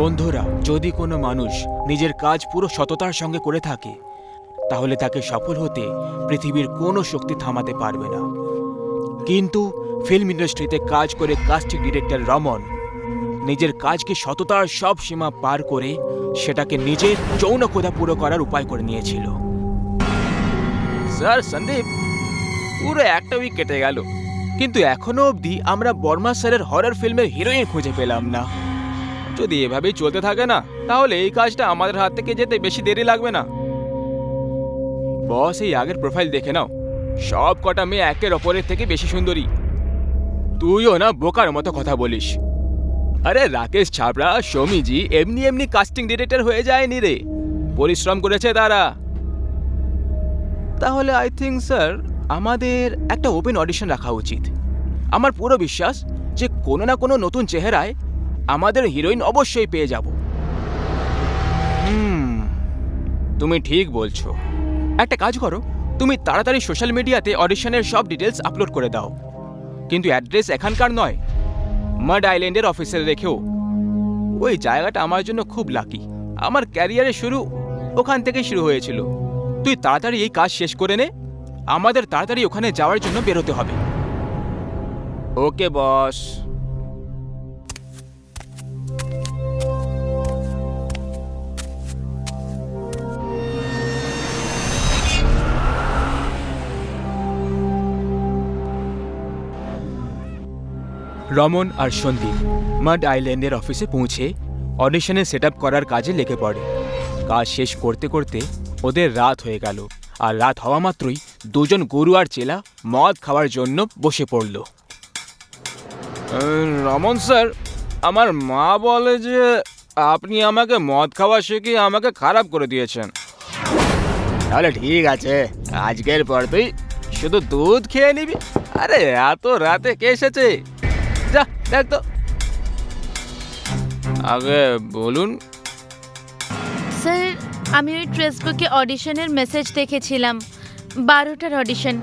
বন্ধুরা, যদি কোনো মানুষ নিজের কাজ পুরো সততার সঙ্গে করে থাকে, তাহলে তাকে সফল হতে পৃথিবীর কোনো শক্তি থামাতে পারবে না। কিন্তু ফিল্ম ইন্ডাস্ট্রিতে কাজ করে কাস্টিং ডিরেক্টর রমন নিজের কাজকে সততার সব সীমা পার করে সেটাকে নিজের যৌন ক্ষুধা পুরো করার উপায় করে নিয়েছিল। স্যার, সন্দীপ, পুরো একটা উইক কেটে গেল। কিন্তু এখনও অবধি আমরা বর্মা স্যারের হরর ফিল্মের হিরোইন খুঁজে পেলাম না। যদি এভাবেই চলতে থাকে না, তাহলে এই কাজটা আমাদের হাত থেকে যেতে বেশি দেরি লাগবে না। বস, এই আগের প্রোফাইল দেখে নাও। সব কটা মেয়ে একের অপরের থেকে বেশি সুন্দরী। তুইও না বোকার মতো কথা বলিস। আরে রাকেশ ছাবড়া, সমিজি, এমনি এমনি কাস্টিং ডিরেক্টর হয়ে যায়নি রে। পরিশ্রম করেছে তারা। তাহলে আই থিঙ্ক স্যার আমাদের একটা ওপেন অডিশন রাখা উচিত। আমার পুরো বিশ্বাস যে কোনো না কোনো নতুন চেহারায় আমাদের হিরোইন অবশ্যই পেয়ে যাব। হুম, তুমি ঠিক বলছো। একটা কাজ করো, তুমি তাড়াতাড়ি সোশ্যাল মিডিয়াতে অডিশনের সব ডিটেলস আপলোড করে দাও। কিন্তু অ্যাড্রেস এখানকার নয়, মাড আইল্যান্ডের অফিসে রেখেও। ওই জায়গাটা আমার জন্য খুব লাকি। আমার ক্যারিয়ারের শুরু ওখান থেকেই শুরু হয়েছিল। তুই তাড়াতাড়ি এই কাজ শেষ করে নে, আমাদের তাড়াতাড়ি ওখানে যাওয়ার জন্য বেরোতে হবে। Okay, boss. রমন আর সন্দীপ মাড আইল্যান্ডের অফিসে পৌঁছে অডিশনে সেট করার কাজে লেগে পড়ে। কাজ শেষ করতে করতে ওদের রাত হয়ে গেল আর রাত হওয়া মাত্রই দুজন গরু আর চেলা মদ খাওয়ার জন্য বসে পড়ল। রমন স্যার আমার মা বলে যে আপনি আমাকে মদ খাওয়া শিখিয়ে আমাকে খারাপ করে দিয়েছেন। তাহলে ঠিক আছে আজকের পর তুই শুধু দুধ খেয়ে নিবি। আরে এত রাতে কে এসেছে? দেখ তো। আগে বলুন। স্যার আমি ওই ফেসবুকে অডিশনের মেসেজ দেখেছিলাম। বারোটার অডিশন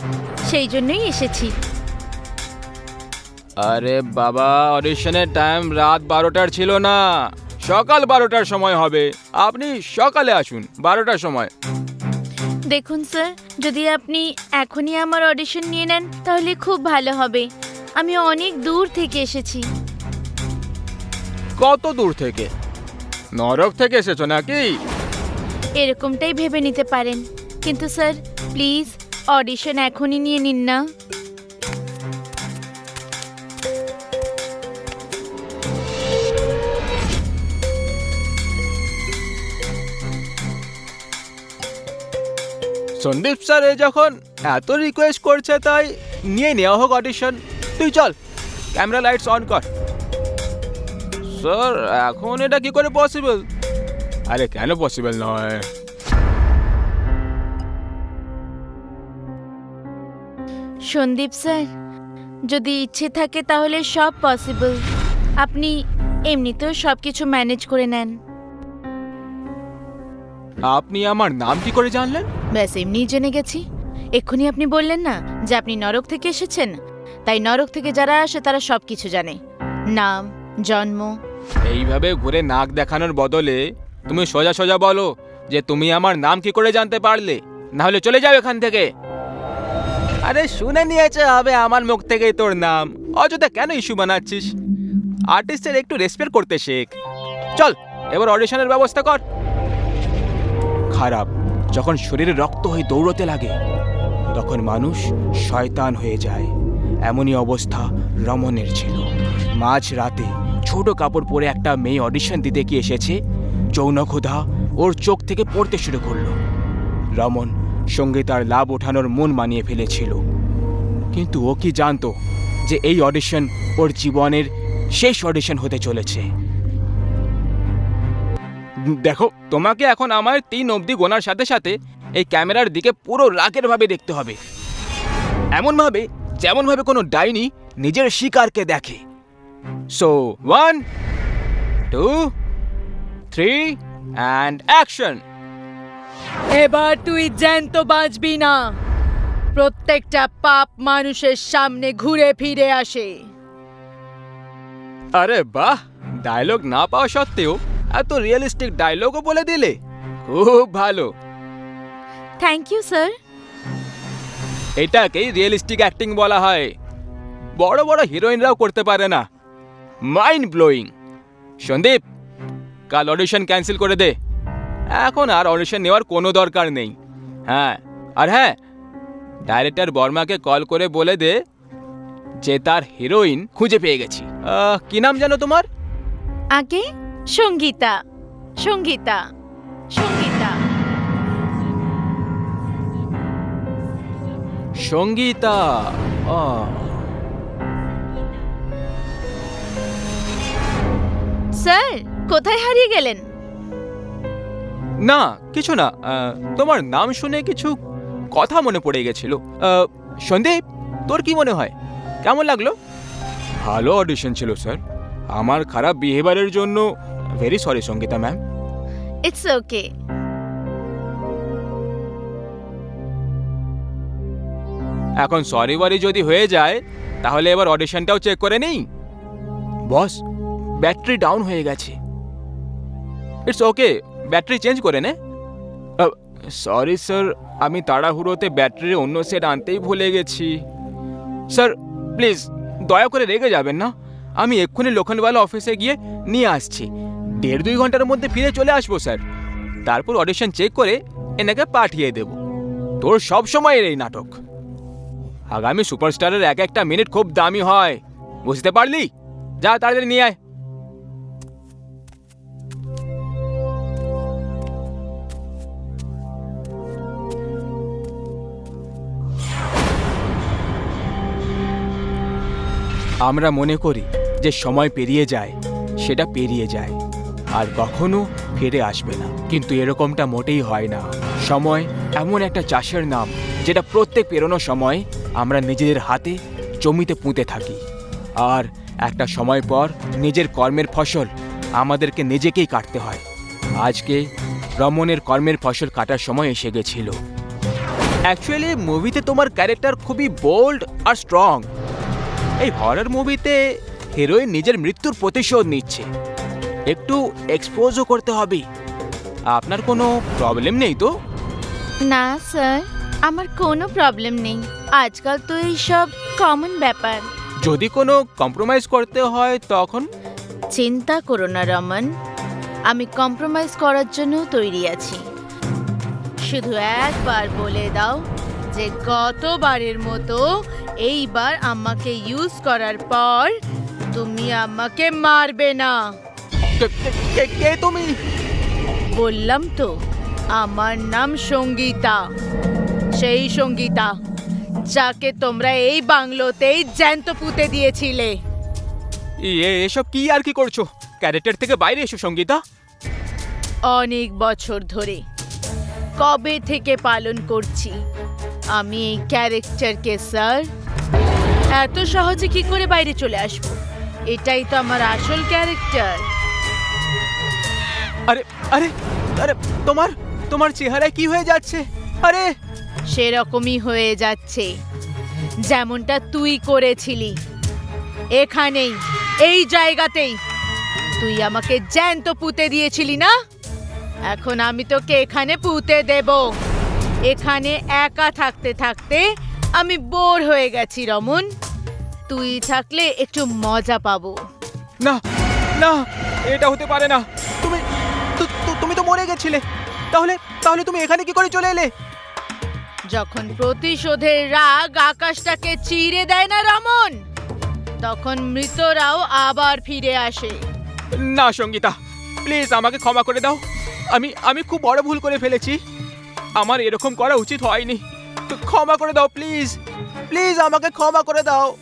সেই জন্যই এসেছি। আরে বাবা অডিশনের টাইম রাত বারোটার ছিল না। সকাল বারোটার সময় হবে। আপনি সকালে আসুন বারোটার সময়। দেখুন স্যার যদি আপনি এখনই আমার অডিশন নিয়ে নেন তাহলে খুব ভালো হবে। আমি অনেক দূর থেকে এসেছি। কত দূর থেকে? নরক থেকে এসেছ নাকি? এরকমটাই ভেবে নিতে পারেন। কিন্তু স্যার প্লিজ অডিশন এখনই নিয়ে নিন না। সন্দীপ স্যার এ যখন এত রিকোয়েস্ট করছে তাই নিয়ে নেওয়া হোক অডিশন তুই চল ক্যামেরা লাইটস অন কর। স্যার এখন এটা কি করে পসিবল আরে কেন পসিবল নয়? সন্দীপ স্যার যদি ইচ্ছে থাকে তাহলে সব পসিবল আপনি এমনিতেও সব কিছু ম্যানেজ করে নেন। আপনি আমার নাম কি করে জানলেন? ব্যাস এমনিই জেনে গেছি। এক্ষুনি আপনি বললেন না যে আপনি নরক থেকে এসেছেন? তাই নরক থেকে যারা আসে তারা সব কিছু জানে। নাম, জন্ম। এইভাবে ঘুরে নাক দেখানোর বদলে তুমি সোজা সোজা বলো যে তুমি আমার নাম কি করে জানতে পারলে? না হলে চলে যাও এখান থেকে। আরে শুনে নিয়েছে হবে আমার মুখ থেকেই তোর নাম। অযথা কেন ইস্যু বানাচ্ছিস? আর্টিস্টের একটু রেসপেক্ট করতে শেখ। চল, এবার অডিশনের ব্যবস্থা কর। খারাপ, যখন শরীরে রক্ত হয়ে দৌড়তে লাগে, তখন মানুষ শয়তান হয়ে যায়। এমনই অবস্থা রমনের ছিল। মাঝ রাতে ছোট কাপড় পরে একটা মেয়ে অডিশন দিতে কি এসেছে। যৌন ক্ষুধা ওর চোখ থেকে পড়তে শুরু করল। রমন সঙ্গে তার লাভ ওঠানোর মন মানিয়ে ফেলেছিল। কিন্তু ও কি জানতো যে এই অডিশন ওর জীবনের শেষ অডিশন হতে চলেছে? দেখো, তোমাকে এখন আমার তিন অবধি গোনার সাথে সাথে এই ক্যামেরার দিকে পুরো রাগের ভাবে দেখতে হবে। এমনভাবে যেমনভাবে কোনো ডাইনি নিজের শিকারকে দেখে। So one two three and action এবার তুই জ্যান্ত বাঁচবি না। প্রত্যেকটা পাপ মানুষের সামনে ঘুরে ফিরে আসে। আরে বাহ! ডায়লগ না পাওয়া সত্ত্বেও এত রিয়েলিস্টিক ডায়লগও বলে দিলে। খুব ভালো। থ্যাংক ইউ স্যার এটাকেই রিয়েলিস্টিক অ্যাক্টিং বলা হয়। বড় বড় হিরোইনরাও করতে পারে না। মাইন্ড ব্লোয়িং সন্দীপ, কাল অডিশন ক্যান্সেল করে দে। এখন আর অডিশন নেওয়ার কোনো দরকার নেই। হ্যাঁ আর হ্যাঁ ডাইরেক্টর বর্মাকে কল করে বলে দে যে তার হিরোইন খুঁজে পেয়ে গেছি। কি নাম জানো তোমার? আগে সঙ্গীতা সঙ্গীতা সঙ্গীতা। সঙ্গীতা স্যার কোথায় হারিয়ে গেলেন? না কিছু না আহ, তোমার নাম শুনে কিছু কথা মনে পড়ে গেছিল। আহ, সন্দীপ তোর কি মনে হয়? কেমন লাগল? ভালো অডিশন ছিল স্যার। আমার খারাপ বিহেভিয়ারের জন্য very sorry Sangeeta ma'am. It's okay এখন সরি ওয়ারি যদি হয়ে যায় তাহলে এবার অডিশনটাও চেক করে নেই। বস ব্যাটারি ডাউন হয়ে গেছে। ইটস ওকে ব্যাটারি চেঞ্জ করে নে। সরি স্যার আমি তাড়াহুড়োতে ব্যাটারির অন্য সেট আনতেই ভুলে গেছি। স্যার প্লিজ দয়া করে রেগে যাবেন না। আমি এক্ষুনি লোখনওয়ালা অফিসে গিয়ে নিয়ে আসছি। দেড় দুই ঘণ্টার মধ্যে ফিরে চলে আসব স্যার তারপর অডিশন চেক করে এনাকে পাঠিয়ে দেব। তোর সব সময়ের এই নাটক। আগামী সুপারস্টারের এক একটা মিনিট খুব দামি হয়। বুঝতে পারলি? যা, তাড়াতাড়ি নিয়ে আয়। আমরা মনে করি যে সময় পেরিয়ে যায়, সেটা পেরিয়ে যায়, আর কখনো ফিরে আসবে না। কিন্তু এরকমটা মোটেই হয় না। সময় এমন একটা চাষের নাম, যেটা প্রত্যেক পেরোনোর সময় আমরা নিজেদের হাতে জমিতে পুঁতে থাকি। আর একটা সময় পর নিজের কর্মের ফসল আমাদেরকে নিজেকেই কাটতে হয়। আজকে রমনের কর্মের ফসল কাটার সময় এসে গেছিল। অ্যাকচুয়ালি মুভিতে তোমার ক্যারেক্টার খুবই বোল্ড আর স্ট্রং এই হরর মুভিতে হিরোইন নিজের মৃত্যুর প্রতিশোধ নিচ্ছে। একটু এক্সপোজও করতে হবে। আপনার কোনো প্রবলেম নেই তো? না স্যার আমার কোনো প্রবলেম নেই। আজকাল তো এইসব কমন ব্যাপার। যদি কোনো কম্প্রোমাইজ করতে হয় তখন? চিন্তা করো না রমন। আমি কম্প্রোমাইজ করার জন্য তৈরি আছি। শুধু একবার বলে দাও যে গতবারের মতো এইবার আমাকে ইউজ করার পর তুমি আমাকে মারবে না। কে- তুমি? বললাম তো আমার নাম সঙ্গীতা। সেই সঙ্গীতা। যাকে তোমরা এই বাংলোতেই জ্যান্ত পুঁতে দিয়েছিলে। এ এসব কি আর কি করছ? ক্যারেক্টার থেকে বাইরে এসো সঙ্গীতা। অনেক বছর ধরে কবে থেকে পালন করছি? আমি এই ক্যারেক্টারকে স্যার। এত সহজে কি করে বাইরে চলে আসব? এটাই তো আমার আসল ক্যারেক্টার। আরে আরে আরে তোমার তোমার চেহারায় কি হয়ে যাচ্ছে? আরে! সেরকমই হয়ে যাচ্ছে। যেমনটা তুই করেছিলি। এখানেই এই জায়গাতেই। তুই আমাকে জ্যান্ত পুঁতে দিয়েছিলি না? এখন আমি তোকে এখানে পুঁতে দেব। এখানে একা থাকতে থাকতে আমি বোর হয়ে গেছি রমন। তুই থাকলে একটু মজা পাবো। না না এটা হতে পারে না। তুমি তুমি তো মরে গেছিলে। তাহলে তাহলে তুমি এখানে কি করে চলে এলে? যখন প্রতিশোধের রাগ আকাশটাকে চিরে দেয় না রমন তখন মৃতরাও আবার ফিরে আসে। না সঙ্গীতা প্লিজ আমাকে ক্ষমা করে দাও। আমি আমি খুব বড় ভুল করে ফেলেছি। আমার এরকম করা উচিত হয়নি। তো ক্ষমা করে দাও প্লিজ। প্লিজ আমাকে ক্ষমা করে দাও।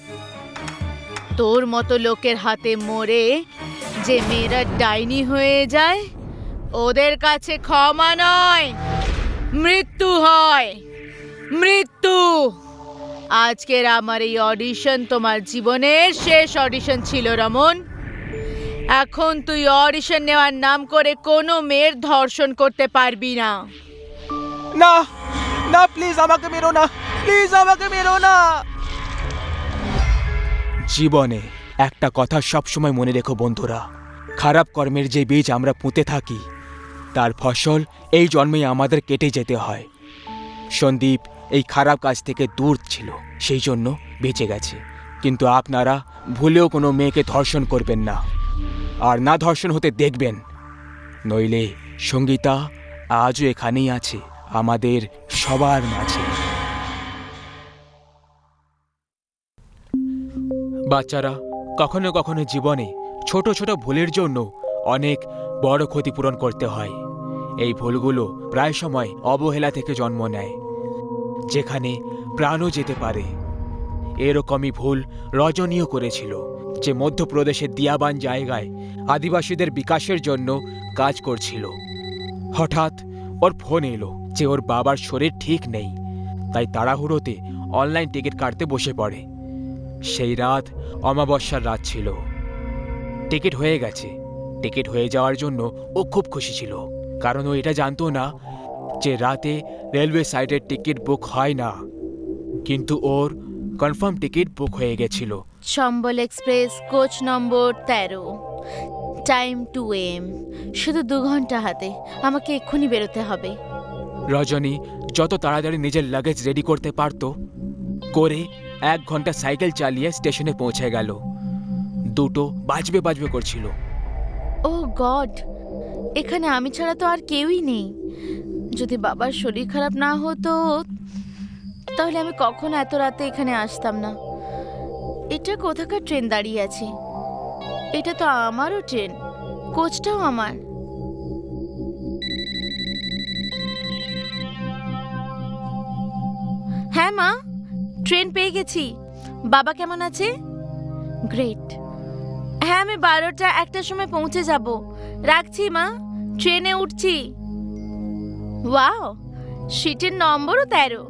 তোর মতো লোকের হাতে মরে যে মেয়েরা ডাইনি হয়ে যায় ওদের কাছে ক্ষমা নয় মৃত্যু হয়। মৃত্যু। আজকের আমার এই অডিশন তোমার জীবনের শেষ অডিশন ছিল, রমন। এখন তুই অডিশন নেওয়ার নাম করে কোনো মেয়ের ধর্ষণ করতে পারবি না। না না প্লিজ আমাকে মেরো না প্লিজ আমাকে মেরো না। জীবনে একটা কথা সবসময় মনে রেখো বন্ধুরা, খারাপ কর্মের যে বীজ আমরা পুঁতে থাকি, তার ফসল এই জন্মেই আমাদের কেটে যেতে হয়। সন্দীপ এই খারাপ কাজ থেকে দূর ছিল, সেই জন্য বেঁচে গেছে। কিন্তু আপনারা ভুলেও কোনো মেয়েকে ধর্ষণ করবেন না। আর না ধর্ষণ হতে দেখবেন। নইলে সঙ্গীতা আজও এখানেই আছে, আমাদের সবার মাঝে। বাচ্চারা, কখনো কখনো জীবনে ছোট ছোট ভুলের জন্য অনেক বড় ক্ষতিপূরণ করতে হয়। এই ভুলগুলো প্রায় সময় অবহেলা থেকে জন্ম নেয়। যেখানে প্রাণও যেতে পারে। এরকমই ভুল রজনীয় করেছিল যে মধ্যপ্রদেশের দিয়াবান জায়গায় আদিবাসীদের বিকাশের জন্য কাজ করছিল। হঠাৎ ওর ফোন এলো যে ওর বাবার শরীর ঠিক নেই, তাই তাড়াহুড়োতে অনলাইন টিকিট কাটতে বসে পড়ে। সেই রাত অমাবস্যার রাত ছিল। টিকিট হয়ে গেছে। টিকিট হয়ে যাওয়ার জন্য ও খুব খুশি ছিল, কারণ ও এটা জানতো না যে রাতে রেলওয়ে সাইডের টিকিট বুক হয় না। কিন্তু ওর কনফার্ম টিকিট বুক হয়ে গেছিল। চম্বল এক্সপ্রেস কোচ নম্বর তেরো। Time two AM. শুধু দু ঘণ্টা হাতে। আমাকে এক্ষুনি বেরোতে হবে। রজনী যত তাড়াতাড়ি নিজের লাগেজ রেডি করতে পারত করে এক ঘণ্টা সাইকেল চালিয়ে স্টেশনে পৌঁছে গেল। দুটো বাজবে বাজবে করছিল। Oh God! এখানে আমি ছাড়া তো আর কেউই নেই। যদি বাবার শরীর খারাপ না হতো, তাহলে আমি কখন এত রাতে এখানে আসতাম না। এটা কোথাকার ট্রেন দাঁড়িয়ে আছে? এটা তো আমারও ট্রেন, কোচটাও আমার। হ্যাঁ মা, ট্রেন পেয়ে গেছি। বাবা কেমন আছে? গ্রেট হ্যাঁ আমি বারোটা একটার সময় পৌঁছে যাব। রাখছি মা, ট্রেনে উঠছি। ওয়াও সিটের নম্বরও তেরো।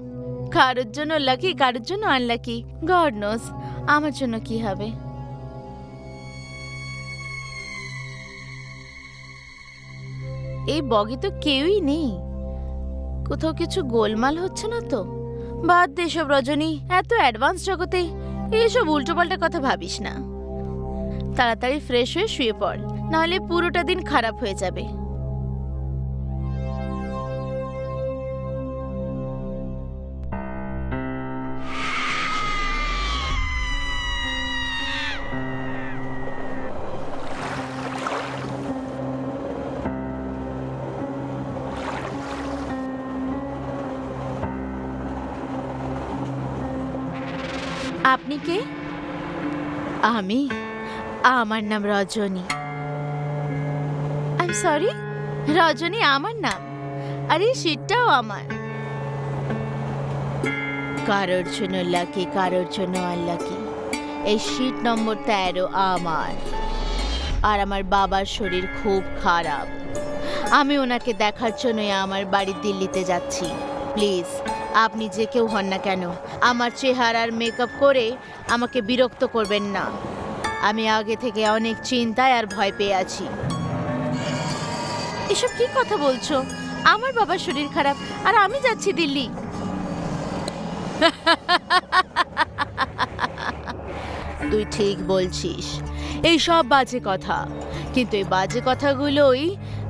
কারোর জন্য লাকি কারোর জন্য আনলাকি গড নোস আমার জন্য কি হবে? এই বগে তো কেউই নেই। কোথাও কিছু গোলমাল হচ্ছে না তো? বাদ দে সব রজনী। এত অ্যাডভান্স জগতে এইসব উল্টোপাল্টা কথা ভাবিস না। তাড়াতাড়ি ফ্রেশ হয়ে শুয়ে পড়। নাহলে পুরোটা দিন খারাপ হয়ে যাবে। আপনি কে? আমি আমার নাম রজনী। আই সরি রজনী আমার নাম? আর এই সিটটাও আমার। কারোর জন্য লাকি কারোর জন্য আনলাকি এই সিট নম্বর তেরো আমার। আর আমার বাবার শরীর খুব খারাপ। আমি ওনাকে দেখার জন্যই আমার বাড়ি দিল্লিতে যাচ্ছি। প্লিজ আপনি যে কেউ হন না কেন, আমার চেহারার মেকআপ করে আমাকে বিরক্ত করবেন না। আমি আগে থেকে অনেক চিন্তায় আর ভয় পেয়ে আছি। এসব কি কথা বলছো? আমার বাবার শরীর খারাপ, আর আমি যাচ্ছি দিল্লি। তুই ঠিক বলছিস, এই সব বাজে কথা। কিন্তু এই বাজে কথাগুলোই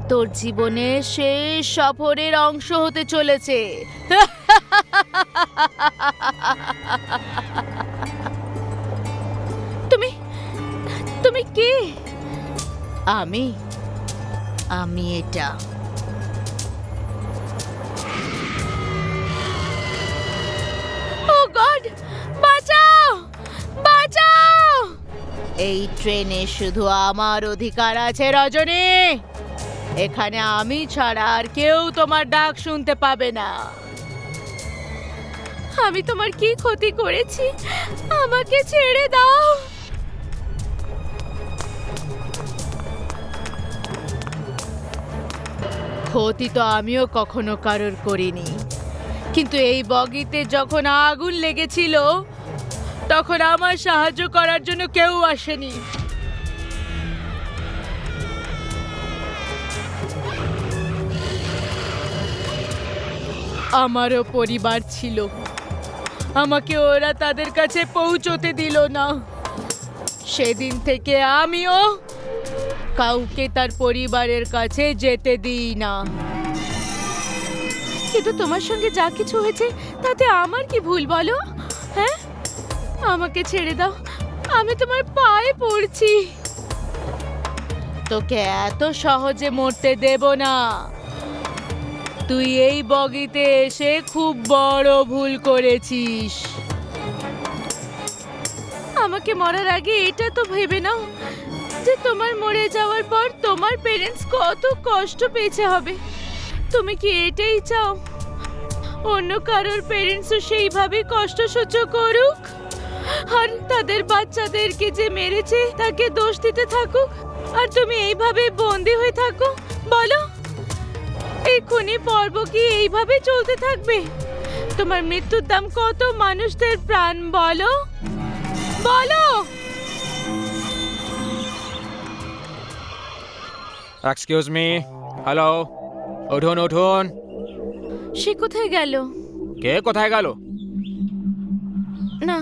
তোর জীবনের শেষ সফরের অংশ হতে চলেছে। তুমি তুমি কে? আমি আমি এটা। ও গড বাঁচাও বাঁচাও! এই ট্রেনে শুধু আমার অধিকার আছে রজনী। এখানে আমি ছাড়া আর কেউ তোমার ডাক শুনতে পাবে না। আমি তোমার কি ক্ষতি করেছি? আমাকে ছেড়ে দাও। ক্ষতি তো আমিও কখনো কারোর করিনি। কিন্তু এই বগিতে যখন আগুন লেগেছিল, তখন আমার সাহায্য করার জন্য কেউ আসেনি। আমারও পরিবার ছিল। আমাকে ওরা তাদের কাছে পৌঁছতে দিল না। সেদিন থেকে আমিও কাউকে তার পরিবারের কাছে যেতে দিই না। কিন্তু তোমার সঙ্গে যা কিছু হয়েছে তাতে আমার কি ভুল বলো? হ্যাঁ? আমাকে ছেড়ে দাও। আমি তোমার পায়ে পড়ছি। তোকে এত সহজে মরতে দেব না। তুই এই বগিতে এসে খুব বড় ভুল করেছিস। আমাকে মরার আগে এটা তো ভেবে নাও যে তোমার মরে যাওয়ার পর তোমার পেরেন্টস কত কষ্ট পেয়েছে হবে। তুমি কি এটাই চাও? অন্য কারোর পেরেন্টসও সেইভাবে কষ্ট সহ্য করুক? আর তাদের বাচ্চাদেরকে যে মেরেছে তাকে দোষ দিতে থাকুক? আর তুমি এইভাবে বন্দি হয়ে থাকো? বলো। এই খুনি পর্ব কি এইভাবে চলতে থাকবে? তোমার মৃত্যুর দাম কত মানুষদের প্রাণ বলো? বলো! এক্সকিউজ মি হ্যালো উঠুন উঠুন। সে কোথায় গেল? কে কোথায় গেল? না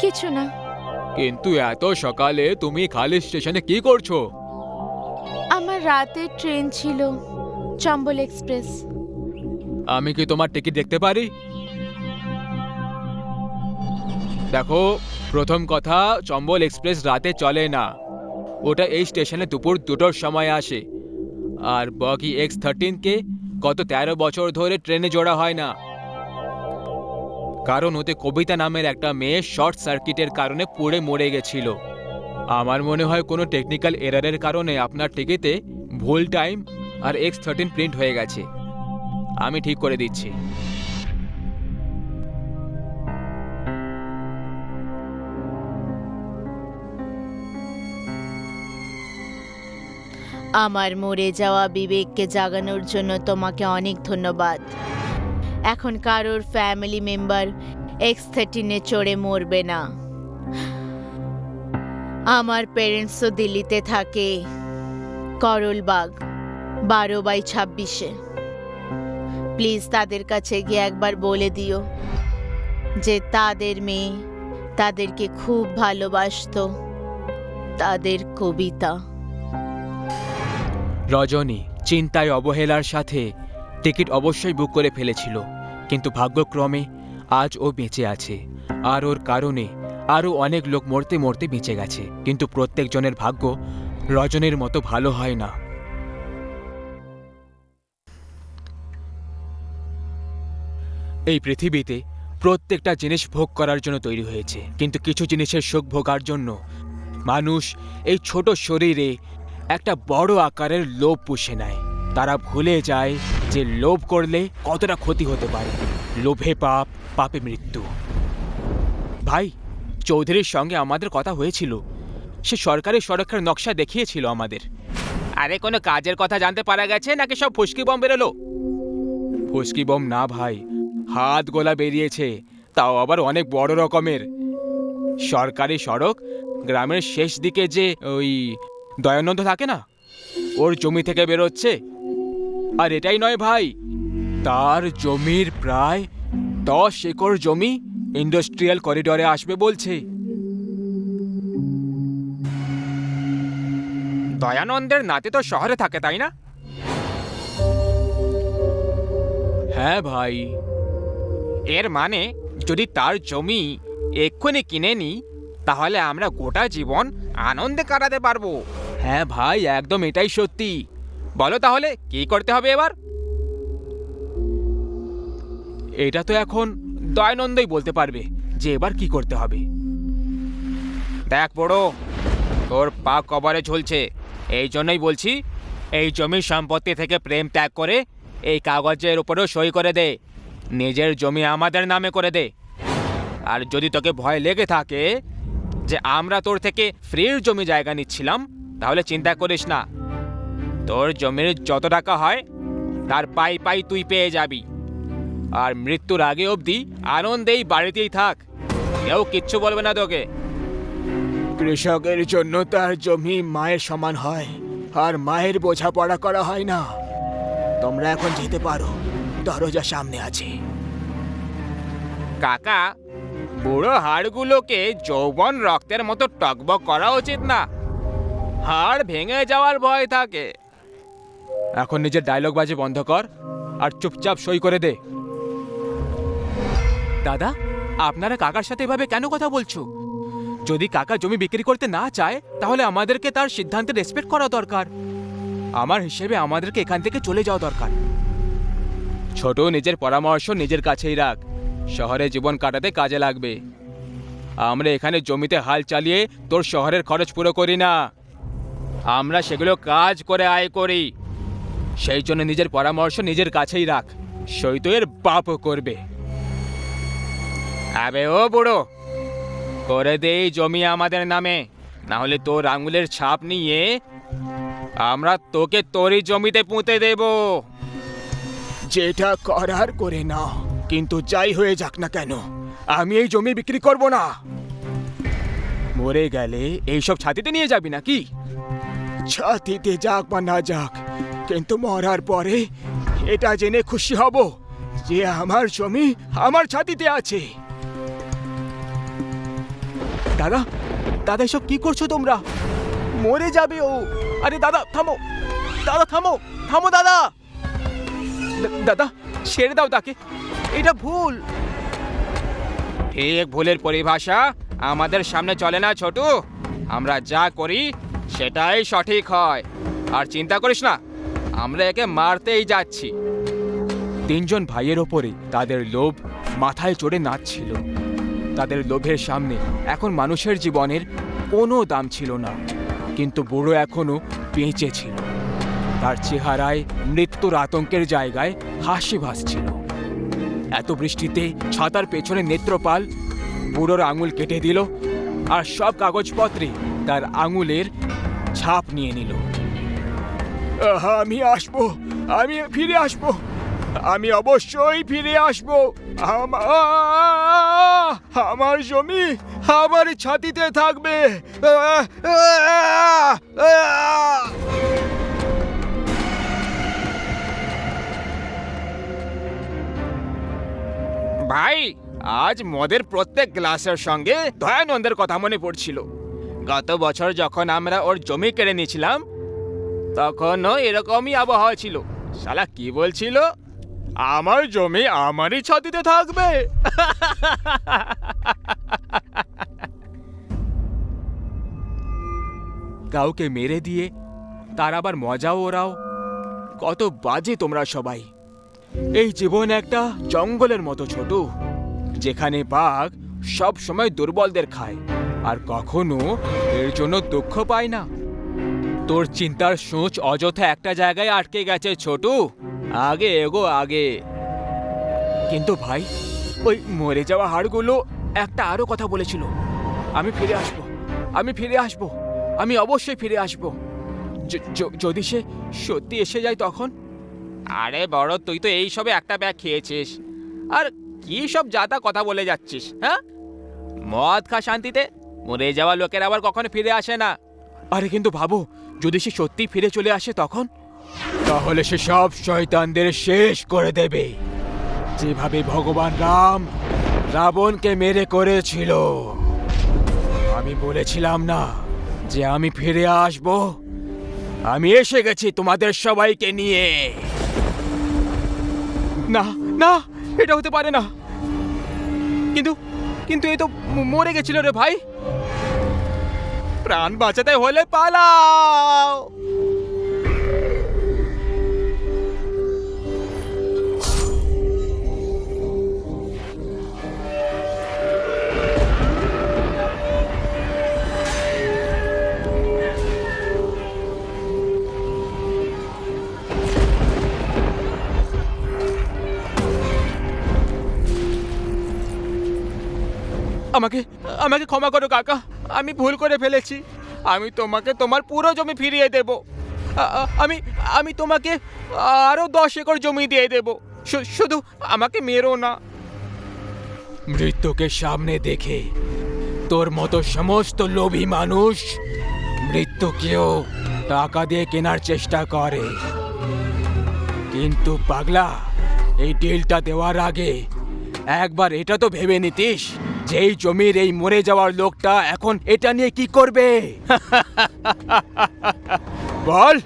কিছু না। কিন্তু এত সকালে তুমি খালি স্টেশনে কি করছ? আমার রাতে ট্রেন ছিল। চম্বল এক্সপ্রেস আমি কি তোমার টিকিট দেখতে পারি? দেখো, প্রথম কথা চম্বল এক্সপ্রেস রাতে চলে না। ওটা এই স্টেশনে দুপুর দুটোর সময় আসে। আর বগি এক্স থার্টিনকে গত তেরো বছর ধরে ট্রেনে জোড়া হয় না। কারণ ওতে কবিতা নামের একটা মেয়ে শর্ট সার্কিটের কারণে পুড়ে মরে গেছিল। আমার মনে হয় কোনো টেকনিক্যাল এরারের কারণে আপনার টিকিটে ভুল টাইম আর এক্স থার্টিন প্রিন্ট হয়ে গেছে। আমি ঠিক করে দিচ্ছি। আমার মরে যাওয়া বিবেককে জাগানোর জন্য তোমাকে অনেক ধন্যবাদ। এখন কারোর ফ্যামিলি মেম্বার এক্স থার্টিনে চড়ে মরবে না। আমার পেরেন্টসও দিল্লিতে থাকে। করলবাগ বারো বাই ছাব্বিশে। প্লিজ তাদের কাছে গিয়ে একবার বলে দিও যে তাদের মেয়ে তাদেরকে খুব ভালোবাসতো, তাদের কবিতা। রজনী চিন্তায় অবহেলার সাথে টিকিট অবশ্যই বুক করে ফেলেছিল, কিন্তু ভাগ্যক্রমে আজ ও বেঁচে আছে। আর ওর কারণে আরও অনেক লোক মরতে মরতে বেঁচে গেছে, কিন্তু প্রত্যেকজনের ভাগ্য রজনীর মতো ভালো হয় না। এই পৃথিবীতে প্রত্যেকটা জিনিস ভোগ করার জন্য তৈরি হয়েছে। কিন্তু কিছু জিনিসের সুখ ভোগার জন্য মানুষ এই ছোট শরীরে একটা বড় আকারের লোভ পুষে নেয়। তারা ভুলে যায় যে লোভ করলে কতটা ক্ষতি হতে পারে। লোভে পাপ, পাপে মৃত্যু। ভাই, চৌধুরীর সঙ্গে আমাদের কথা হয়েছিল। সে সরকারি সড়কের নকশা দেখিয়েছিল আমাদের। আরে, কোনো কাজের কথা জানতে পারা গেছে নাকি সব ফুসকি বম বেরোলো? ফুসকি বম না, ভাই। হাত গোলা বেরিয়েছে, তাও আবার অনেক বড় রকমের। সরকারি সড়ক গ্রামের শেষ দিকে যে ওই দয়ানন্দ থাকে না, ওর জমি থেকে বেরোচ্ছে। আর এটাই নয় ভাই, তার জমির প্রায় দশ একর জমি ইন্ডাস্ট্রিয়াল করিডরে আসবে বলছে। দয়ানন্দের নাতে তো শহরে থাকে, তাই না? হ্যাঁ ভাই। এর মানে যদি তার জমি এক্ষুনি কিনে নিই তাহলে আমরা গোটা জীবন আনন্দে কাটাতে পারব। হ্যাঁ ভাই একদম এটাই সত্যি। বলো তাহলে কি করতে হবে এবার? এটা তো এখন দয়ানন্দই বলতে পারবে যে এবার কি করতে হবে। দেখ বড়ো তোর পা কবরে ঝুলছে। এই জন্যই বলছি এই জমির সম্পত্তি থেকে প্রেম ত্যাগ করে এই কাগজের উপরেও সই করে দে। নিজের জমি আমাদের নামে করে দে। আর যদি তোকে ভয় লেগে থাকে যে আমরা তোর থেকে ফ্রির জমি জায়গা নিচ্ছিলাম, তাহলে চিন্তা করিস না। তোর জমির যত টাকা হয়, তার পাই পাই তুই পেয়ে যাবি। আর মৃত্যুর আগে অবধি আনন্দেই বাড়িতেই থাক। কেউ কিচ্ছু বলবে না তোকে। কৃষকের জন্য তার জমি মায়ের সমান হয়, আর মায়ের বোঝাপড়া করা হয় না। তোমরা এখন যেতে পারো। দরজা সামনে আছে। কাকা, বুড়ো হাড়গুলোকে যৌবন রক্তের মতো টকবক করা উচিত না। হাড় ভেঙে যাওয়ার ভয় থাকে। এখন নিজের ডায়লগ বাজে বন্ধ কর আর চুপচাপ সই করে দে। দাদা, আপনারা কাকার সাথে এভাবে কেন কথা বলছো? যদি কাকা জমি বিক্রি করতে না চায়, তাহলে আমাদেরকে তার সিদ্ধান্তে রেসপেক্ট করা দরকার। আমার হিসেবে আমাদেরকে এখান থেকে চলে যাওয়া দরকার। ছোট নিজের পরামর্শ নিজের কাছেই রাখ। শহরে জীবন কাটাতে কাজে লাগবে। আমরা এখানে জমিতে হাল চালিয়ে তোর শহরের খরচ পুরো করি না। আমরা সেগুলো কাজ করে আয় করি। সেই জন্য নিজের পরামর্শ নিজের কাছেই রাখ। সই এর বাপও করবে। আবে ও বুড়ো, করে দে জমি আমাদের নামে। না হলে তোর আঙুলের ছাপ নিয়ে আমরা তোকে তোরই জমিতে পুঁতে দেব। যেটা করার করে নাও। কিন্তু যাই হয়ে যাক না কেন, আমি এই জমি বিক্রি করব না। মরে গেলে এইসব ছাতিতে নিয়ে যাবি নাকি? ছাতিতে যাক বা না যাক, কিন্তু মরার পরে এটা জেনে খুশি হব যে আমার জমি আমার ছাতিতে আছে। দাদা দাদা, এসব কি করছ তোমরা? মরে যাবে ও। আরে দাদা, থামো। দাদা, থামো। থামো, দাদা। দাদা ছেড়ে দাও তাকে। এটা ভুল। ঠিক ভুলের পরিভাষা আমাদের সামনে চলে না ছোটু। আমরা যা করি সেটাই সঠিক হয়। আর চিন্তা করিস না আমরা একে মারতেই যাচ্ছি। তিনজন ভাইয়ের ওপরে তাদের লোভ মাথায় চড়ে নাচছিল। তাদের লোভের সামনে এখন মানুষের জীবনের কোনো দাম ছিল না। কিন্তু বুড়ো এখনও বেঁচে ছিল। তার চেহারায় মৃত্যুর আতঙ্কের জায়গায় হাসি ভাসছিল। এত বৃষ্টিতে ছাতার পেছনে নেত্রপাল বুড়োর আঙুল কেটে দিল আর সব কাগজপত্রে তার আঙুলের ছাপ নিয়ে নিল। আমি আসব, আমি ফিরে আসব, আমি অবশ্যই ফিরে আসব। আমা- আমার জমি আমার ছাতিতে থাকবে। ভাই, আজ মদের প্রত্যেক গ্লাসের সঙ্গে দয়ানন্দের কথা মনে পড়ছিল। গত বছর যখন আমরা ওর জমি কেড়ে নিয়েছিলাম, তখনও এরকমই আবহাওয়া ছিল। শালা, কি বলছিল? আমার জমি আমারই ছাতিতে থাকবে। কাউকে মেরে দিয়ে তার আবার মজাও ওরাও। কত বাজে তোমরা সবাই। এই জীবন একটা জঙ্গলের মতো ছোট, যেখানে বাঘ সব সময় দুর্বলদের খায়, আর কখনো এর জন্য দুঃখ পায় না। তোর চিন্তার সোচ অযথা একটা জায়গায় আটকে গেছে, ছোট। আগে এগো, আগে। কিন্তু ভাই, ওই মরে যাওয়া হাড়গুলো একটা আরও কথা বলেছিল। আমি ফিরে আসব, আমি ফিরে আসব, আমি অবশ্যই ফিরে আসব। যদি সে সত্যি এসে যায় তখন? আরে বড়, তুই তো এই সবে একটা ব্যাগ খেয়েছিস। আর কি সব যাতা কথা বলে যাচ্ছিস হ্যাঁ? মদ খা শান্তিতে, মরে যাওয়া লোকের আবার কখনো ফিরে আসে না। আরে কিন্তু ভাবো যদি সে সত্যি ফিরে চলে আসে তখন? তাহলে সে সব শয়তানদের শেষ করে দেবে। যেভাবে ভগবান রাম রাবণকে মেরে করেছিল। আমি বলেছিলাম না যে আমি ফিরে আসব। আমি এসে গেছি তোমাদের সবাইকে নিয়ে। না না, এটা হতে পারে না। কিন্তু কিন্তু এই তো মরে গেছিল রে ভাই। প্রাণ বাঁচাতে হলে পালাও। আমাকে আমাকে ক্ষমা করো কাকা। আমি ভুল করে ফেলেছি। আমি তোমাকে তোমার পুরো জমি ফিরিয়ে দেব। আমি আমি তোমাকে আরও দশ একর জমি দিয়ে দেব। শুধু আমাকে মেরো না। মৃত্যুকে সামনে দেখে তোর মতো সমস্ত লোভী মানুষ মৃত্যুকেও টাকা দিয়ে কেনার চেষ্টা করে। কিন্তু পাগলা, এই ডিলটা দেওয়ার আগে একবার এটা তো ভেবে নিতিস? যেই জমির এই মরে যাওয়ার লোকটা এখন এটা নিয়ে কি করবে? বল,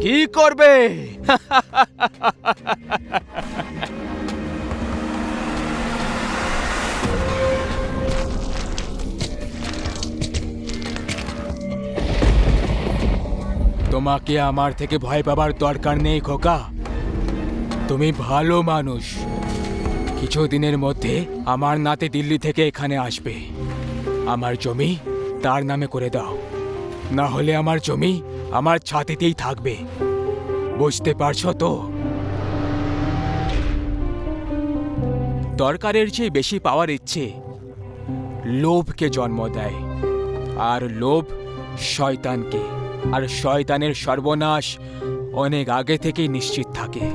কি করবে? তোমাকে আমার থেকে ভয় পাবার দরকার নেই খোকা। তুমি ভালো মানুষ। কিছুদিনের মধ্যে আমার নাতে দিল্লি থেকে এখানে আসবে। আমার জমি তার নামে করে দাও। না হলে আমার জমি আমার ছাতিতেই থাকবে। বুঝতে পারছ তো? দরকারের চেয়ে বেশি পাওয়ার ইচ্ছে লোভকে জন্ম দেয়, আর লোভ শয়তানকে। আর শয়তানের সর্বনাশ অনেক আগে থেকেই নিশ্চিত থাকে।